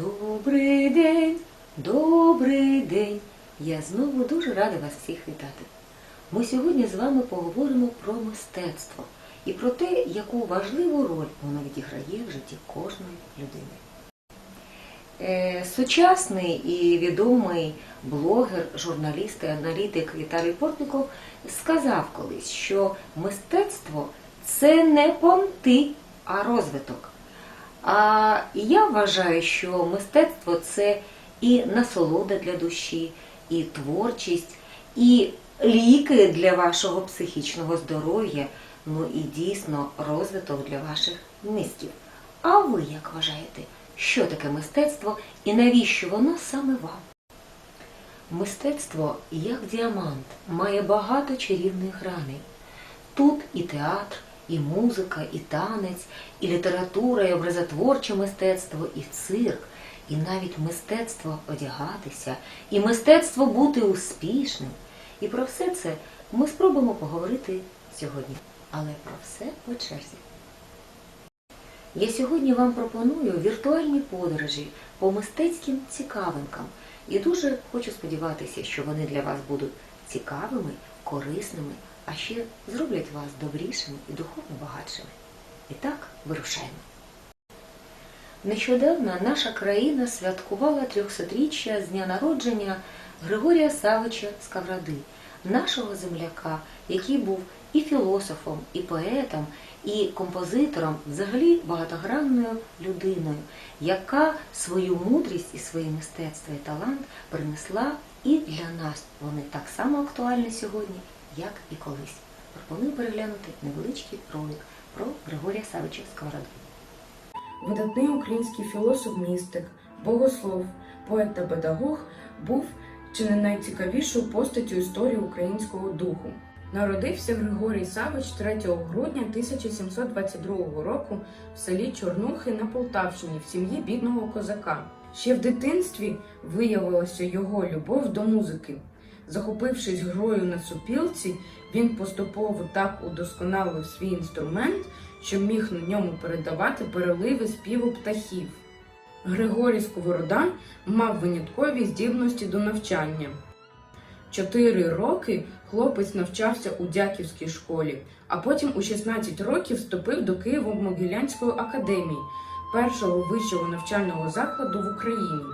Добрий день, добрий день. Я знову дуже рада вас всіх вітати. Ми сьогодні з вами поговоримо про мистецтво і про те, яку важливу роль воно відіграє в житті кожної людини. Е, Сучасний і відомий блогер, журналіст і аналітик Віталій Портников сказав колись, що мистецтво це не понти, а розвиток. А я вважаю, що мистецтво це і насолода для душі, і творчість, і ліки для вашого психічного здоров'я, ну і дійсно розвиток для ваших містів. А ви як вважаєте, що таке мистецтво і навіщо воно саме вам? Мистецтво, як діамант, має багато чарівних граней. Тут і театр, і музика, і танець, і література, і образотворче мистецтво, і цирк, і навіть мистецтво одягатися, і мистецтво бути успішним. І про все це ми спробуємо поговорити сьогодні. Але про все по черзі. Я сьогодні вам пропоную віртуальні подорожі по мистецьким цікавинкам. І дуже хочу сподіватися, що вони для вас будуть цікавими, корисними, а ще зроблять вас добрішими і духовно багатшими. І так, вирушаємо. Нещодавно наша країна святкувала 300-річчя з дня народження Григорія Савича Скавради, нашого земляка, який був і філософом, і поетом, і композитором, взагалі багатогранною людиною, яка свою мудрість і своє мистецтво і талант принесла і для нас. Вони так само актуальні сьогодні, як і колись. Пропоную переглянути невеличкий ролик про Григорія Савича Сковороду. Видатний український філософ-містик, богослов, поет та педагог був чи не найцікавішою постаттю історії українського духу. Народився Григорій Савич 3 грудня 1722 року в селі Чорнухи на Полтавщині в сім'ї бідного козака. Ще в дитинстві виявилася його любов до музики. Захопившись грою на супілці, він поступово так удосконалив свій інструмент, що міг на ньому передавати переливи співу птахів. Григорій Сковорода мав виняткові здібності до навчання. Чотири роки хлопець навчався у Дяківській школі, а потім у 16 років вступив до Києво-Могилянської академії, першого вищого навчального закладу в Україні.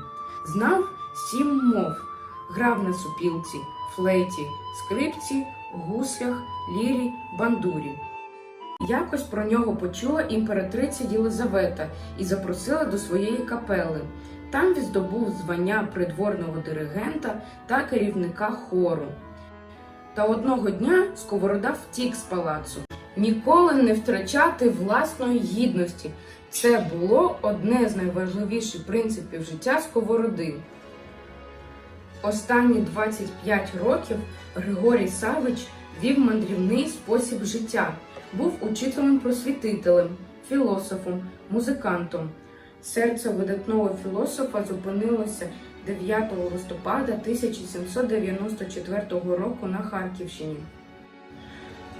Знав сім мов, грав на супілці, флейті, скрипці, гуслях, лірі, бандурі. Якось про нього почула імператриця Єлизавета і запросила до своєї капели. Там він здобув звання придворного диригента та керівника хору. Та одного дня Сковорода втік з палацу. Ніколи не втрачати власної гідності. Це було одне з найважливіших принципів життя Сковороди. Останні 25 років Григорій Савич вів мандрівний спосіб життя, був учителем-просвітителем, філософом, музикантом. Серце видатного філософа зупинилося 9 листопада 1794 року на Харківщині.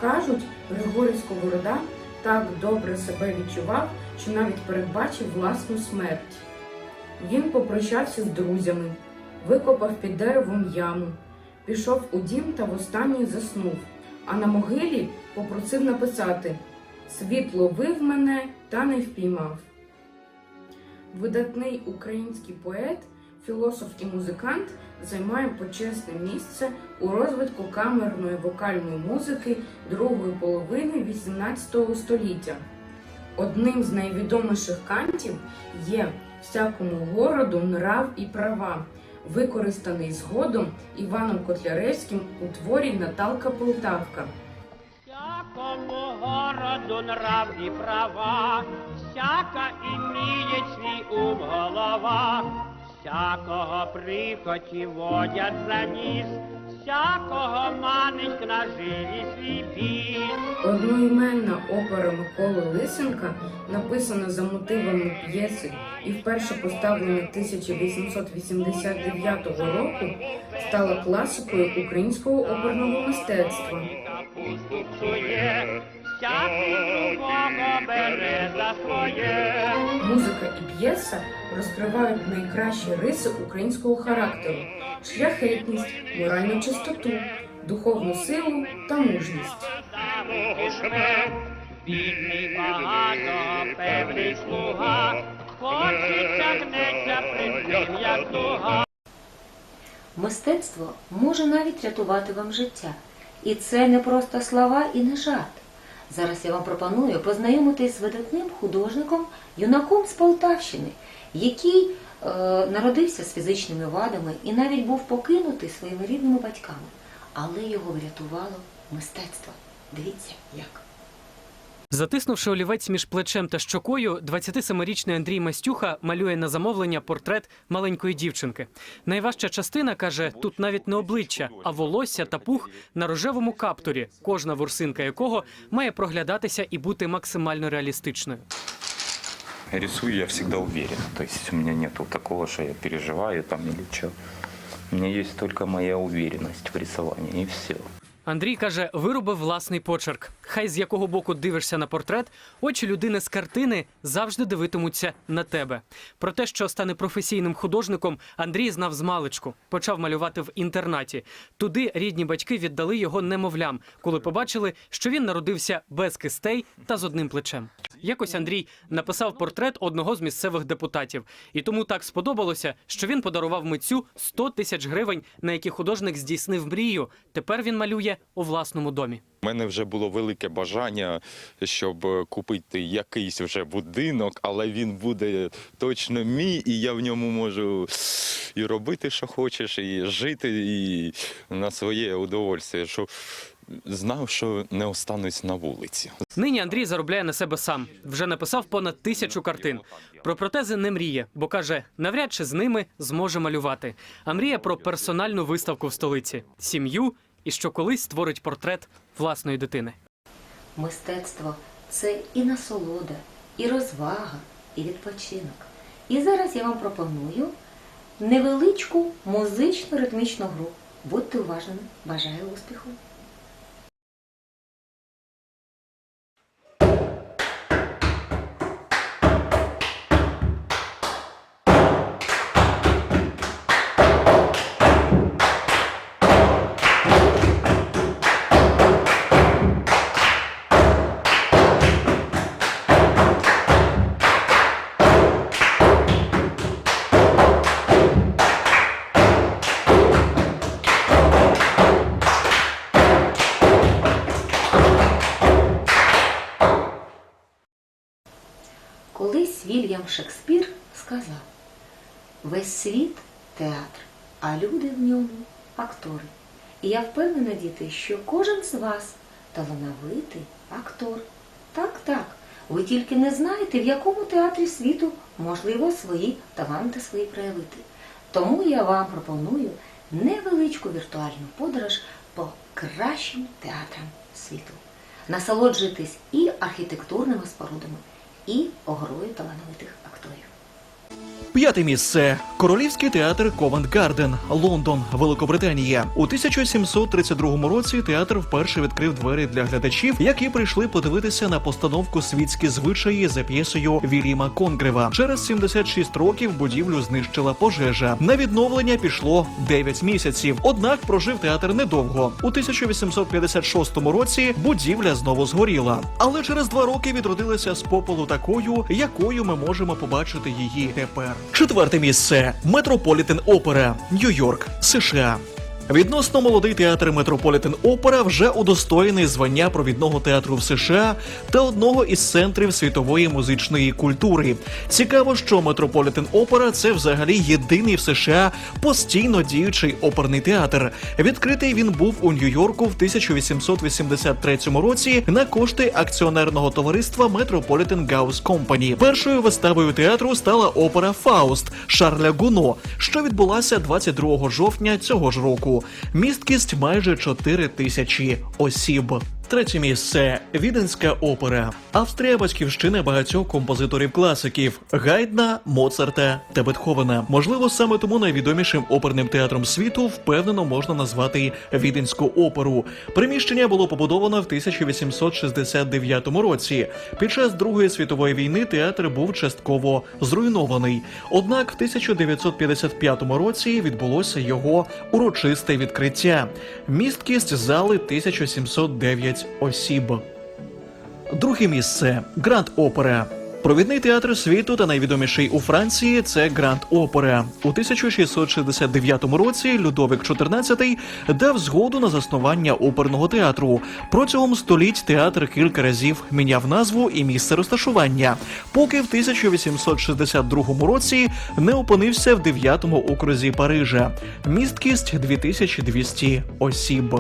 Кажуть, Григорій Сковорода так добре себе відчував, що навіть передбачив власну смерть. Він попрощався з друзями, викопав під деревом яму, пішов у дім та востаннє заснув, а на могилі попросив написати Світ ловив мене та не впіймав. Видатний український поет, філософ і музикант займає почесне місце у розвитку камерної вокальної музики другої половини XVIII століття. Одним з найвідоміших кантів є всякому городу нрав і права, використаний згодом Іваном Котляревським у творі Наталка Полтавка. Всякому городу нравні права, всяка іміє свій ум голова, всякого прихоті водять за ніс, всякого манить на жилі свій. Одноіменна опера Миколи Лисенка, написана за мотивами п'єси і вперше поставлена 1889 року, стала класикою українського оперного мистецтва. Музика і п'єса розкривають найкращі риси українського характеру: шляхетність, моральну чистоту, духовну силу та мужність. Бідний багато, певний слуга, хочеться гнеться при тим, як дуга. Мистецтво може навіть рятувати вам життя. І це не просто слова і не жарт. Зараз я вам пропоную познайомитись з видатним художником, юнаком з Полтавщини, який народився з фізичними вадами і навіть був покинутий своїми рідними батьками. Але його врятувало мистецтво. Дивіться, як. Затиснувши олівець між плечем та щокою, 27-річний Андрій Мастюха малює на замовлення портрет маленької дівчинки. Найважча частина каже: тут навіть не обличчя, а волосся та пух на рожевому каптурі, кожна ворсинка якого має проглядатися і бути максимально реалістичною. Рисую я всегда уверен. То есть у меня нету такого, что я переживаю там или что. У меня есть только моя уверенность в рисовании, и все. Андрій каже, виробив власний почерк. Хай з якого боку дивишся на портрет, очі людини з картини завжди дивитимуться на тебе. Про те, що стане професійним художником, Андрій знав з маличку. Почав малювати в інтернаті. Туди рідні батьки віддали його немовлям, коли побачили, що він народився без кистей та з одним плечем. Якось Андрій написав портрет одного з місцевих депутатів, і тому так сподобалося, що він подарував митцю 100 тисяч гривень, на які художник здійснив мрію. Тепер він малює у власному домі. У мене вже було велике бажання, щоб купити якийсь вже будинок, але він буде точно мій, і я в ньому можу і робити, що хочеш, і жити, і на своє удовольствие, знав, що не останусь на вулиці. Нині Андрій заробляє на себе сам. Вже написав понад тисячу картин. Про протези не мріє, бо каже, навряд чи з ними зможе малювати. А мріє про персональну виставку в столиці, сім'ю і що колись створить портрет власної дитини. Мистецтво це і насолода, і розвага, і відпочинок. І зараз я вам пропоную невеличку музично ритмічну гру. Будьте уважними, бажаю успіху! Шекспір сказав: весь світ театр, а люди в ньому актори. І я впевнена, діти, що кожен з вас талановитий актор. Так, так. Ви тільки не знаєте, в якому театрі світу можливо свої таланти свої проявити. Тому я вам пропоную невеличку віртуальну подорож по кращим театрам світу. Насолоджуйтесь і архітектурними спорудами, і огрою талановитих акторів. П'яте місце Королівський театр Ковент Гарден, Лондон, Великобританія. У 1732 році театр вперше відкрив двері для глядачів, які прийшли подивитися на постановку світські звичаї за п'єсою Вільяма Конгрева. Через 76 років будівлю знищила пожежа. На відновлення пішло 9 місяців. Однак прожив театр недовго. У 1856 році будівля знову згоріла, але через два роки відродилася з попелу такою, якою ми можемо побачити її тепер. Четверте місце Метрополітен Опера, Нью-Йорк, США. Відносно молодий театр Метрополітен Опера вже удостоєний звання провідного театру в США та одного із центрів світової музичної культури. Цікаво, що Метрополітен Опера це взагалі єдиний в США постійно діючий оперний театр. Відкритий він був у Нью-Йорку в 1883 році на кошти акціонерного товариства Metropolitan Гаус Company. Першою виставою театру стала опера Фауст Шарля Гуно, що відбулася 22 жовтня цього ж року. Місткість майже 4 тисячі осіб. Третє місце Віденська опера. Австрія батьківщина багатьох композиторів-класиків Гайдна, Моцарта та Бетховена. Можливо, саме тому найвідомішим оперним театром світу впевнено можна назвати Віденську оперу. Приміщення було побудовано в 1869 році. Під час Другої світової війни театр був частково зруйнований. Однак в 1955 році відбулося його урочисте відкриття. Місткість зали 1709 осіб. Друге місце Гранд Опера. Провідний театр світу та найвідоміший у Франції це Гранд Опера. У 1669 році Людовик XIV дав згоду на заснування оперного театру. Протягом століть театр кілька разів міняв назву і місце розташування, поки в 1862 році не опинився в 9-му окрузі Парижа. Місткість 2200 осіб.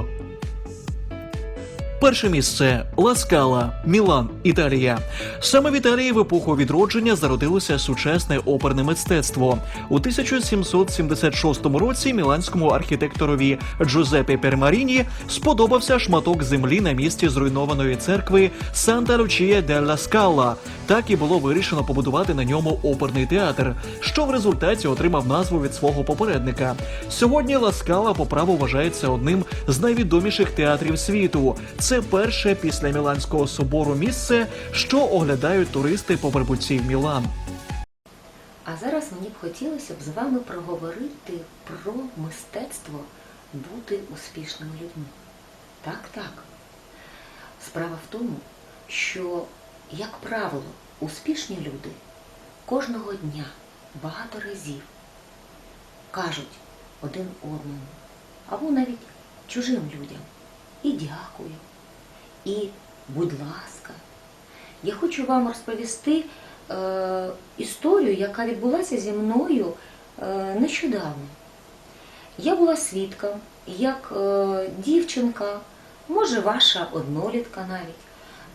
Перше місце Ласкала, Мілан, Італія. Саме в Італії в епоху відродження зародилося сучасне оперне мистецтво. У 1776 році міланському архітекторові Джузеппе Пермаріні сподобався шматок землі на місці зруйнованої церкви Санта Лучія делла Скала. Так і було вирішено побудувати на ньому оперний театр, що в результаті отримав назву від свого попередника. Сьогодні Ла Скала по праву вважається одним з найвідоміших театрів світу. Це перше після Міланського собору місце, що оглядають туристи по прибутті в Мілан. А зараз мені б хотілося б з вами проговорити про мистецтво бути успішними людьми. Так, так. Справа в тому, що, як правило, успішні люди кожного дня багато разів кажуть один одному або навіть чужим людям і дякую, і будь ласка. Я хочу вам розповісти е, історію, яка відбулася зі мною е, нещодавно. Я була свідком, як е, дівчинка, може ваша однолітка навіть,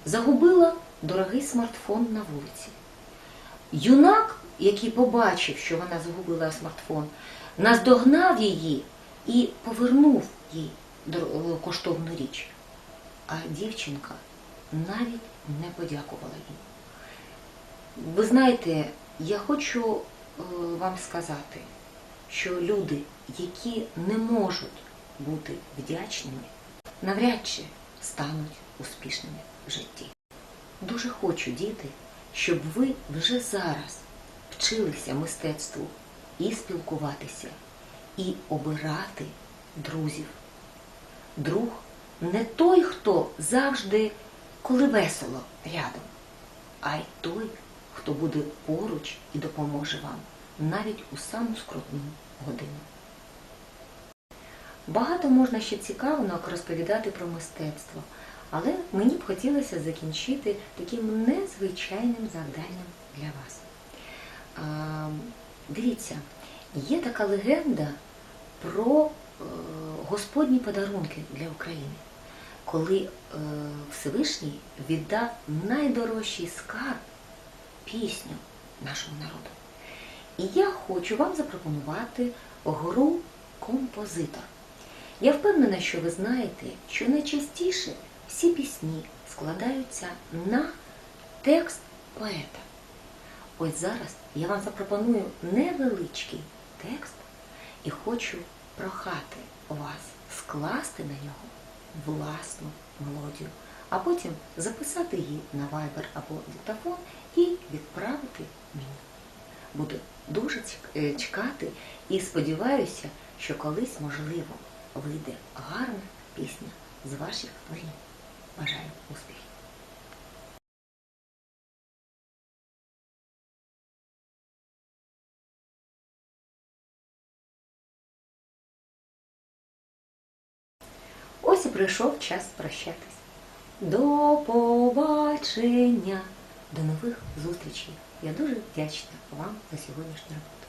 загубила дорогий смартфон на вулиці. Юнак, який побачив, що вона загубила смартфон, наздогнав її і повернув їй е, коштовну річ. А дівчинка навіть не подякувала їм. Ви знаєте, я хочу е, вам сказати, що люди, які не можуть бути вдячними, навряд чи стануть успішними в житті. Дуже хочу, діти, щоб ви вже зараз вчилися мистецтву і спілкуватися, і обирати друзів. Друг не той, хто завжди, коли весело рядом, а й той, хто буде поруч і допоможе вам навіть у саму скрутну годину. Багато можна ще цікавого розповідати про мистецтво, але мені б хотілося закінчити таким незвичайним завданням для вас. А, дивіться, є така легенда про Господні подарунки для України, коли е, Всевишній віддав найдорожчий скарб пісню нашому народу. І я хочу вам запропонувати гру композитор. Я впевнена, що ви знаєте, що найчастіше всі пісні складаються на текст поета. Ось зараз я вам запропоную невеличкий текст і хочу прохати вас скласти на нього власну мелодію, а потім записати її на Viber або диктофон і відправити мені. Буду дуже е, чекати і сподіваюся, що колись, можливо, вийде гарна пісня з ваших творінь. Бажаю успіхів! Прийшов час прощатись. До побачення, до нових зустрічей. Я дуже вдячна вам за сьогоднішню роботу.